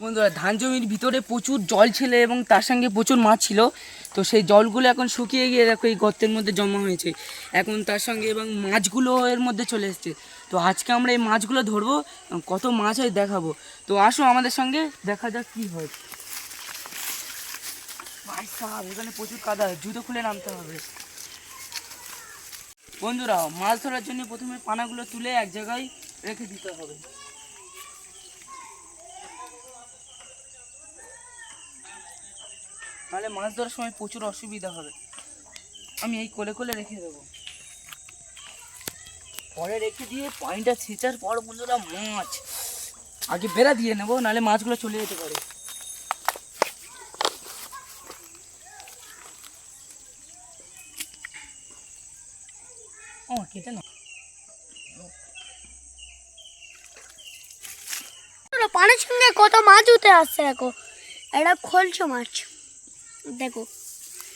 বন্ধুরা, ধান জমির ভিতরে প্রচুর জল ছিল এবং তার সঙ্গে প্রচুর মাছ ছিল। তো সেই জলগুলো এখন শুকিয়ে গিয়ে দেখো এই গর্তের মধ্যে জমা হয়েছে। এখন তার সঙ্গে এবং মাছগুলো এর মধ্যে চলে এসছে। তো আজকে আমরা এই মাছগুলো ধরবো, কত মাছ হয় দেখাবো। তো আসো আমাদের সঙ্গে, দেখা যাক কী হয়। এখানে প্রচুর কাদা জুতো খুলে নামতে হবে। বন্ধুরা, মাছ ধরার জন্য প্রথমে পানাগুলো তুলে এক জায়গায় রেখে দিতে হবে। নাহলে মাছ ধরার সময় প্রচুর অসুবিধা হবে। আমি এই কোলে কোলে রেখে দেবো। পরে রেখে দিয়ে পানিটা ছেঁচার পর বন্ধুরা মাছ, আগে বেড়া দিয়ে নেব, নাহলে মাছগুলো চলে যেতে পারে। ও পানির সঙ্গে কত মাছ উঠে আসছে দেখো। এটা খোলছো মাছ। দেখো,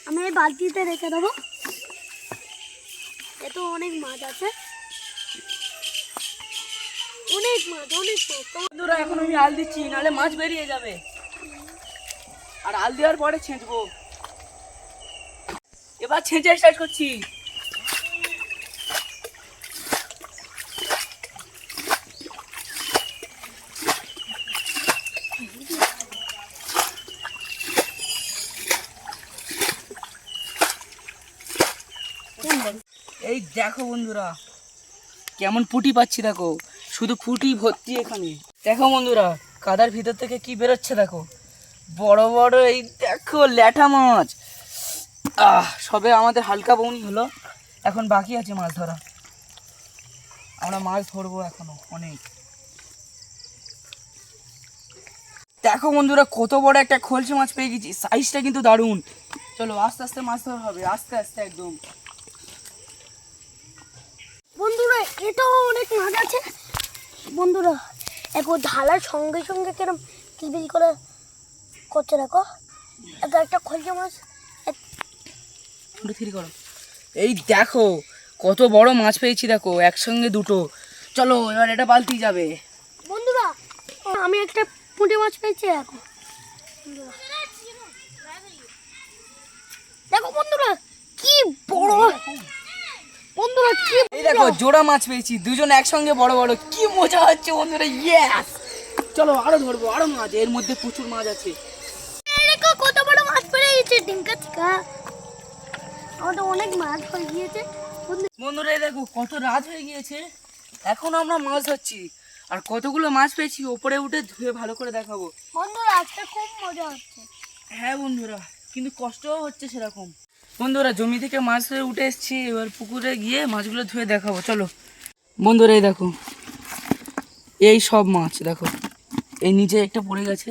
আমি এই বালতিতে রেখে দেবো। এত অনেক মাছ আছে। অনেক মাছ, অনেক বন্ধুরা, এখন আমি আল দিচ্ছি, নাহলে মাছ বেরিয়ে যাবে। আর আল দেওয়ার পরে ছেঁচবো। এবার ছেঁচে স্টার্ট করছি। এই দেখো বন্ধুরা, কেমন পুটি পাচ্ছি দেখো। শুধু ফুটি ভর্তি এখানে। দেখো বন্ধুরা, কাদার ভিতর থেকে কি বেরোচ্ছে দেখো। বড় বড় এই দেখো ল্যাঠা মাছ। আহ, সবে আমাদের হালকা বৌনি হলো। এখন বাকি আছে মাছ ধরা। আমরা মাছ ধরবো এখনও অনেক। দেখো বন্ধুরা, কত বড় একটা খলসে মাছ পেয়ে গেছি। সাইজটা কিন্তু দারুণ। চলো আস্তে আস্তে মাছ ধরা হবে, আস্তে আস্তে একদম। এটাও অনেক মাছ আছে। বন্ধুরা দেখো ঢালার সঙ্গে সঙ্গে কিরম কিলবিল করে করছে দেখো। এটা একটা খোলছে মাছ। এক- করো। এই দেখো কত বড় মাছ পেয়েছি দেখো একসঙ্গে দুটো। চলো এবার এটা বালতি যাবে। বন্ধুরা আমি একটা পুঁটি মাছ পেয়েছি দেখো। বন্ধুরা। দেখো বন্ধুরা বন্ধুরা কি এই দেখো জোড়া মাছ পেয়েছি দুজন একসঙ্গে বড় বড় কি মজা হচ্ছে বন্ধুরা ইয়েস চলো আরও ধরবো আরও মাছ এর মধ্যে প্রচুর মাছ আছে। দেখো কত বড় মাছ পেয়ে গেছে ডিঙ্কা চিকা আমাদের অনেক মাছ হয়ে গিয়েছে। বন্ধুরা দেখো কত রাত হয়ে গিয়েছে। এখন আমরা মাছ ধরছি আর কতগুলো মাছ পেয়েছি ওপরে উঠে ধুয়ে ভালো করে দেখাবো। বন্ধুরা আজকে খুব মজা হচ্ছে। হ্যাঁ বন্ধুরা কিন্তু কষ্টও হচ্ছে সেরকম। বন্ধুরা, জমি থেকে মাছ ধরে উঠে এসেছি। এবার পুকুরে গিয়ে মাছগুলো ধুয়ে দেখাবো। চলো। বন্ধুরা, এই দেখো। এই সব মাছ, দেখো। এই নিচে একটা পড়ে গেছে।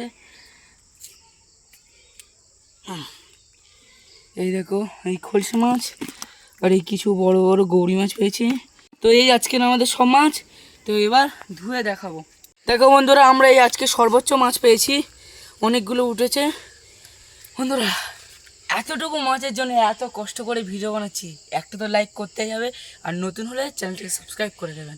এই দেখো, এই খলসে মাছ আর এই কিছু বড় বড় গৌরি মাছ পেয়েছি। তো এই আজকের আমাদের সব মাছ। তো এবার ধুয়ে দেখাবো। দেখো বন্ধুরা, আমরা এই আজকে সর্বোচ্চ মাছ পেয়েছি। অনেকগুলো উঠেছে। বন্ধুরা এতটুকু মাছের জন্য এত কষ্ট করে ভিডিও বানাচ্ছি, একটা তো লাইক করতেই যাবে আর নতুন হলে চ্যানেলটিকে সাবস্ক্রাইব করে দেবেন।